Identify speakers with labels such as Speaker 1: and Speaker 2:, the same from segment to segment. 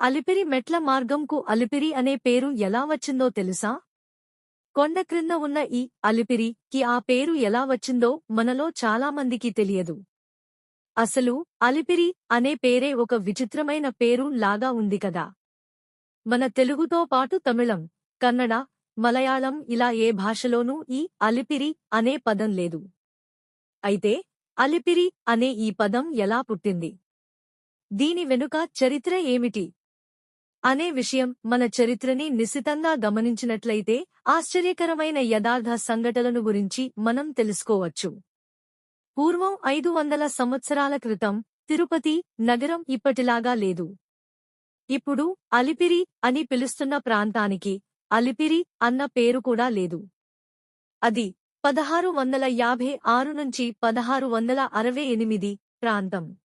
Speaker 1: అలిపిరి మెట్ల మార్గంకు అలిపిరి అనే పేరు ఎలా వచ్చిందో తెలుసా? కొండ క్రింద ఉన్న ఈ అలిపిరి కి ఆ పేరు ఎలా వచ్చిందో మనలో చాలామందికి తెలియదు. అసలు అలిపిరి అనే పేరే ఒక విచిత్రమైన పేరు లాగా ఉంది కదా. మన తెలుగుతో పాటు తమిళం కన్నడ మలయాళం ఇలా ఏ భాషలోనూ ఈ అలిపిరి అనే పదం లేదు. అయితే అలిపిరి అనే ఈ పదం ఎలా పుట్టింది? దీని వెనుక చరిత్ర ఏమిటి? అనే విషయం మన చరిత్రని నిశితంగా గమనించినట్లయితే ఆశ్చర్యకరమైన యథార్థ సంఘటనలను గురించి మనం తెలుసుకోవచ్చు. పూర్వం ఐదు వందల సంవత్సరాల క్రితం తిరుపతి నగరం ఇప్పటిలాగా లేదు. ఇప్పుడు అలిపిరి అని పిలుస్తున్న ప్రాంతానికి అలిపిరి అన్న పేరు కూడా లేదు. అది పదహారు వందల యాభై ఆరు నుంచి పదహారు వందల అరవై ఎనిమిది ప్రాంతం.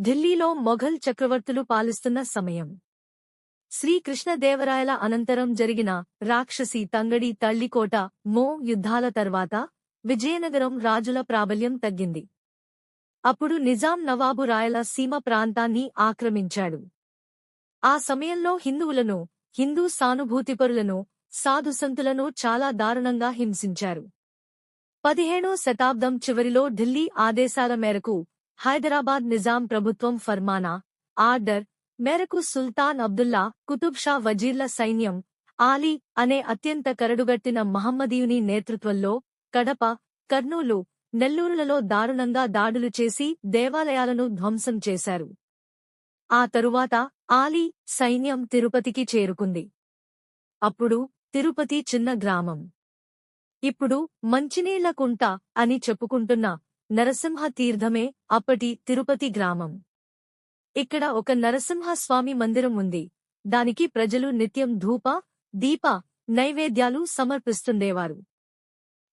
Speaker 1: ఢిల్లీలో మొఘల్ చక్రవర్తులు పాలిస్తున్న సమయం. శ్రీకృష్ణదేవరాయల అనంతరం జరిగిన రాక్షసి తంగడి తళ్ళికోట మో యుద్ధాల తర్వాత విజయనగరం రాజుల ప్రాబల్యం తగ్గింది. అప్పుడు నిజాం నవాబు రాయల సీమ ప్రాంతాన్ని ఆక్రమించాడు. ఆ సమయంలో హిందువులను హిందూ సానుభూతిపరులను సాధుసంతులను చాలా దారుణంగా హింసించారు. పదిహేనో శతాబ్దం చివరిలో ఢిల్లీ ఆదేశాల మేరకు హైదరాబాద్ నిజాం ప్రభుత్వం ఫర్మానా ఆర్డర్ మేరకు సుల్తాన్ అబ్దుల్లా కుతుబ్ షా వజీర్ల సైన్యం ఆలీ అనే అత్యంత కరడుగట్టిన మహమ్మదీయుని నేతృత్వంలో కడప కర్నూలు నెల్లూరులలో దారుణంగా దాడులు చేసి దేవాలయాలను ధ్వంసం చేశారు. ఆ తరువాత ఆలీ సైన్యం తిరుపతికి చేరుకుంది. అప్పుడు తిరుపతి చిన్న గ్రామం. ఇప్పుడు మంచినీళ్ళ కుంట అని చెప్పుకుంటున్న నరసింహ తీర్థమే అప్పటి తిరుపతి గ్రామం. ఇక్కడ ఒక నరసింహస్వామి మందిరం ఉంది. దానికి ప్రజలు నిత్యం ధూప దీప నైవేద్యాలు సమర్పిస్తుండేవారు.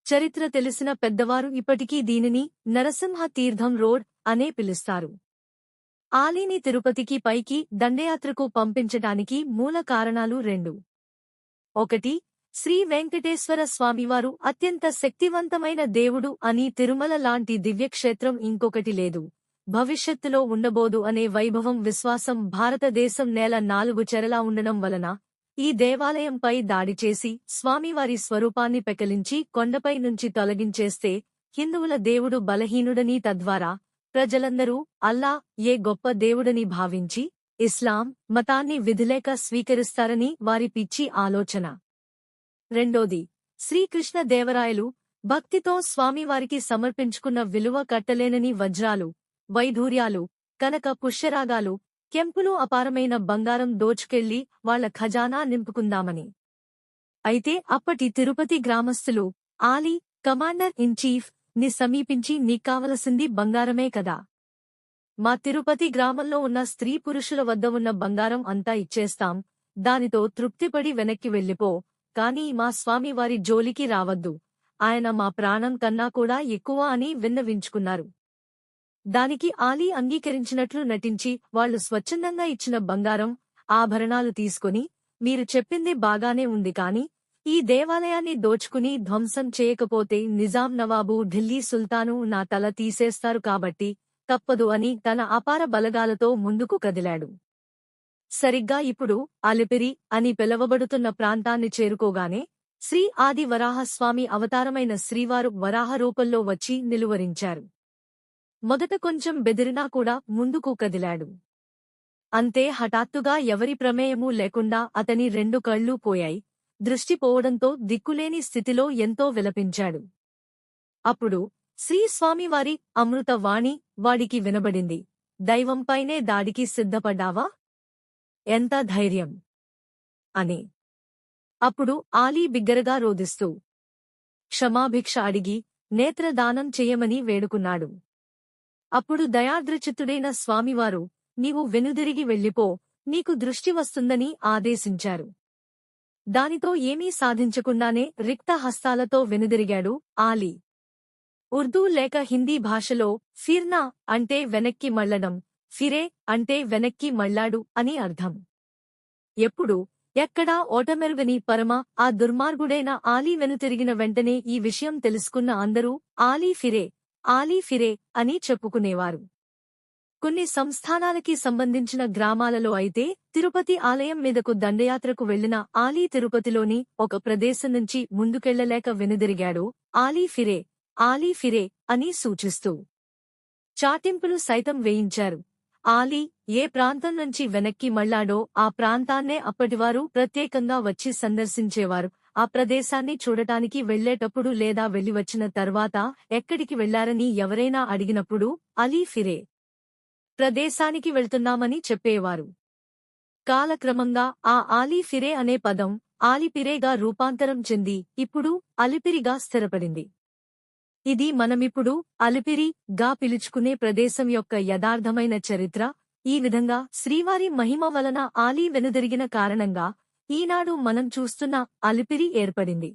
Speaker 1: చరిత్ర తెలిసిన పెద్దవారు ఇప్పటికీ దీనిని నరసింహ తీర్థం రోడ్ అనే పిలుస్తారు. ఆలీని తిరుపతికి పైకి దండయాత్రకు పంపించటానికి మూల కారణాలు రెండు. ఒకటి శ్రీ వెంకటేశ్వర స్వామివారు అత్యంత శక్తివంతమైన దేవుడు అని తిరుమల లాంటి దివ్యక్షేత్రం ఇంకొకటి లేదు. భవిష్యత్తులో ఉండబోదు అనే వైభవం విశ్వాసం భారతదేశం నేల నాలుగు చెరలా ఉండడం వలన ఈ దేవాలయంపై దాడి చేసి స్వామివారి స్వరూపాన్ని పెకలించి కొండపై నుంచి తొలగించేస్తే హిందువుల దేవుడు బలహీనుడని తద్వారా ప్రజలందరూ అల్లా ఏ గొప్ప దేవుడని భావించి ఇస్లాం మతాన్ని విధిలేక స్వీకరిస్తారని వారి పిచ్చి ఆలోచన. రెండోది శ్రీకృష్ణ దేవరాయలు భక్తితో స్వామివారికి సమర్పించుకున్న విలువ కట్టలేనని వజ్రాలు. వైధూర్యాలు కనక పుష్యరాగాలు కెంపులు అపారమైన బంగారం దోచుకెళ్ళి వాళ్ళ ఖజానా నింపుకుందామని. అయితే అప్పటి తిరుపతి గ్రామస్థులు ఆలీ కమాండర్ ఇన్ చీఫ్ని సమీపించి నీకావలసింది బంగారమే కదా. మా తిరుపతి గ్రామంలో ఉన్న స్త్రీ పురుషుల వద్ద ఉన్న బంగారం అంతా ఇచ్చేస్తాం దానితో తృప్తిపడి వెనక్కి వెళ్ళిపో కాని మా స్వామివారి జోలికి రావద్దు ఆయన మా ప్రాణం కన్నా కూడా ఎక్కువ అని విన్నవించుకున్నారు. దానికి ఆలీ అంగీకరించినట్లు నటించి వాళ్ళు స్వచ్ఛందంగా ఇచ్చిన బంగారం ఆభరణాలు తీసుకుని మీరు చెప్పింది బాగానే ఉంది కాని ఈ దేవాలయాన్ని దోచుకుని ధ్వంసం చేయకపోతే నిజాం నవాబు ఢిల్లీ సుల్తాను నా తల తీసేస్తారు కాబట్టి తప్పదు అని తన అపార బలగాలతో ముందుకు కదిలాడు. సరిగ్గా ఇప్పుడు అలిపిరి అని పిలవబడుతున్న ప్రాంతాన్ని చేరుకోగానే శ్రీ ఆది వరాహస్వామి అవతారమైన శ్రీవారు వరాహ రూపంలో వచ్చి నిలువరించారు. మొదట కొంచెం బెదిరినా కూడా ముందుకు కదిలాడు. అంతే హఠాత్తుగా ఎవరి ప్రమేయమూ లేకుండా అతని రెండు కళ్ళూ పోయాయి. దృష్టిపోవడంతో దిక్కులేని స్థితిలో ఎంతో విలపించాడు. అప్పుడు శ్రీస్వామివారి అమృతవాణి వాడికి వినబడింది. దైవంపైనే దాడికి సిద్ధపడ్డావా? ఎంత ధైర్యం! అని. అప్పుడు ఆలీ బిగ్గరగా రోదిస్తూ క్షమాభిక్ష అడిగి నేత్రదానం చేయమని వేడుకున్నాడు. అప్పుడు దయాద్రచిత్తుడైన స్వామివారు నీవు వెనుదిరిగి వెళ్ళిపో నీకు దృష్టి వస్తుందని ఆదేశించారు. దానితో ఏమీ సాధించకుండానే రిక్త హస్తాలతో వెనుదిరిగాడు ఆలీ. ఉర్దూ లేక హిందీ భాషలో ఫిర్నా అంటే వెనక్కి మళ్ళడం ఫిరే అంటే వెనక్కి మళ్ళాడు అని అర్థం. ఎప్పుడు ఎక్కడా ఓటమెరుగని పరమ ఆ దుర్మార్గుడైన ఆలీ వెనుతిరిగిన వెంటనే ఈ విషయం తెలుసుకున్న అందరూ ఆలీ ఫిరే ఆలీ ఫిరే అని చెప్పుకునేవారు. కొన్ని సంస్థానాలకి సంబంధించిన గ్రామాలలో అయితే తిరుపతి ఆలయం మీదకు దండయాత్రకు వెళ్ళిన ఆలీ తిరుపతిలోని ఒక ప్రదేశం నుంచి ముందుకెళ్ళలేక వెనుదిరిగాడు ఆలీ ఫిరే ఆలీ ఫిరే అని సూచిస్తూ. చాటింపులు సైతం వేయించారు. ఆలీ ఏ ప్రాంతం నుంచి వెనక్కి మళ్ళాడో ఆ ప్రాంతాన్నే అప్పటివారు ప్రత్యేకంగా వచ్చి సందర్శించేవారు. ఆ ప్రదేశాన్ని చూడటానికి వెళ్ళేటప్పుడు లేదా వెళ్ళివచ్చిన తర్వాత ఎక్కడికి వెళ్ళారని ఎవరైనా అడిగినప్పుడు అలీ ఫిరే ప్రదేశానికి వెళ్తున్నామని చెప్పేవారు. కాలక్రమంగా ఆ ఆలీ ఫిరే అనే పదం ఆలిపిరేగా రూపాంతరం చెంది ఇప్పుడు అలిపిరిగా స్థిరపడింది. ఇది మనమిప్పుడు అలిపిరి గా పిలుచుకునే ప్రదేశం యొక్క యథార్థమైన చరిత్ర. ఈ విధంగా శ్రీవారి మహిమ వలన ఆలీ వెనుదిరిగిన కారణంగా ఈనాడు మనం చూస్తున్న అలిపిరి ఏర్పడింది.